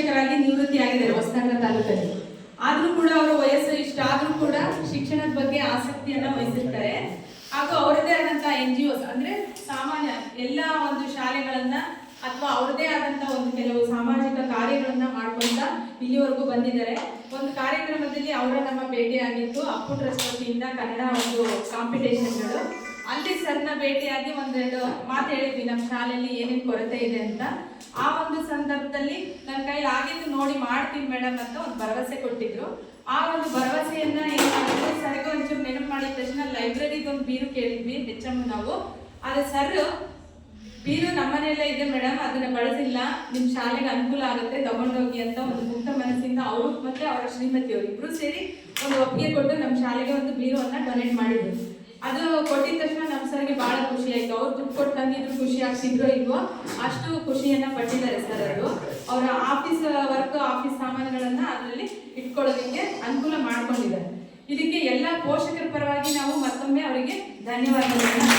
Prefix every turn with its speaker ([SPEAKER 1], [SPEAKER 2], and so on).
[SPEAKER 1] ಶಿಕ್ಷಕರಾಗಿ ನಿವೃತ್ತಿ ಆಗಿದ್ದಾರೆ ಹೊಸನಗರ ತಾಲೂಕಲ್ಲಿ. ಆದ್ರೂ ಕೂಡ ಅವರ ವಯಸ್ಸು ಇಷ್ಟ ಆದ್ರೂ ಕೂಡ ಶಿಕ್ಷಣದ ಬಗ್ಗೆ ಆಸಕ್ತಿಯನ್ನ ವಹಿಸಿರ್ತಾರೆ. ಹಾಗೂ ಅವರದೇ ಆದಂತಹ ಎನ್ ಜಿ ಒಸ್ ಅಂದ್ರೆ ಸಾಮಾನ್ಯ ಎಲ್ಲ ಒಂದು ಶಾಲೆಗಳನ್ನ ಅಥವಾ ಅವರದೇ ಆದಂತಹ ಒಂದು ಕೆಲವು ಸಾಮಾಜಿಕ ಕಾರ್ಯಗಳನ್ನ ಮಾಡ್ಕೊಂತ ಇಲ್ಲಿವರೆಗೂ ಬಂದಿದ್ದಾರೆ. ಒಂದು ಕಾರ್ಯಕ್ರಮದಲ್ಲಿ ಅವರ ನಮ್ಮ ಭೇಟಿ ಆಗಿತ್ತು ಅಪ್ಪು ಟ್ರಸ್ಟ್ ವತಿಯಿಂದ ಕನ್ನಡ ಒಂದು ಕಾಂಪಿಟೇಷನ್ಗಳು ಅಲ್ಲಿ ಸರ್ನ ಭೇಟಿಯಾಗಿ ಒಂದೆರಡು ಮಾತು ಹೇಳಿದ್ವಿ ನಮ್ಮ ಶಾಲೆಯಲ್ಲಿ ಏನೇನು ಕೊರತೆ ಇದೆ ಅಂತ. ಆ ಒಂದು ಸಂದರ್ಭದಲ್ಲಿ ನನ್ನ ಕೈಲಿ ಆಗಿದ್ದು ನೋಡಿ ಮಾಡ್ತೀನಿ ಮೇಡಮ್ ಅಂತ ಒಂದು ಭರವಸೆ ಕೊಟ್ಟಿದ್ರು. ಆ ಒಂದು ಭರವಸೆಯನ್ನ ಏನು ಮಾಡಿದ್ವಿ ಸರ್ಗೆ ಒಂಚೂರು ನೆನಪು ಮಾಡಿದ ತಕ್ಷಣ ಲೈಬ್ರರಿಗೆ ಒಂದು ಬೀರು ಕೇಳಿದ್ವಿ ಹೆಚ್ಚಮ್ಮ ನಾವು. ಆದರೆ ಸರ್, ಬೀರು ನಮ್ಮನೆಯಲ್ಲೇ ಇದೆ ಮೇಡಮ್, ಅದನ್ನ ಬಳಸಿಲ್ಲ ನಿಮ್ಮ ಶಾಲೆಗೆ ಅನುಕೂಲ ಆಗುತ್ತೆ, ತಗೊಂಡೋಗಿ ಅಂತ ಒಂದು ಮುಕ್ತ ಮನಸ್ಸಿಂದ ಅವ್ರು ಮತ್ತೆ ಅವರ ಶ್ರೀಮತಿ ಅವರು ಸೇರಿ ಒಂದು ಒಪ್ಪಿಗೆ ಕೊಟ್ಟು ನಮ್ಮ ಶಾಲೆಗೆ ಒಂದು ಬೀರುವನ್ನ ಡೊನೇಟ್ ಮಾಡಿದ್ರು. ಅದು ಕೊಟ್ಟಿದ ತಕ್ಷಣ ನಮ್ಮ ಸರ್ಗೆ ಬಹಳ ಖುಷಿ ಆಯ್ತು ದುಡ್ಡು ಕೊಟ್ಟು ತಂದಿದ್ರು ಖುಷಿ ಆಗ್ತಿದ್ರು ಇಲ್ವೋ, ಅಷ್ಟು ಖುಷಿಯನ್ನ ಪಟ್ಟಿದ್ದಾರೆ ಸರ್ ಅವರು. ಅವರ ಆಫೀಸ್, ವರ್ಕ್, ಆಫೀಸ್ ಸಾಮಾನುಗಳನ್ನ ಅದರಲ್ಲಿ ಇಟ್ಕೊಳ್ಳೋದಕ್ಕೆ ಅನುಕೂಲ ಮಾಡ್ಕೊಂಡಿದ್ದಾರೆ. ಇದಕ್ಕೆ ಎಲ್ಲ ಪೋಷಕರ ಪರವಾಗಿ ನಾವು ಮತ್ತೊಮ್ಮೆ ಅವರಿಗೆ ಧನ್ಯವಾದಗಳನ್ನ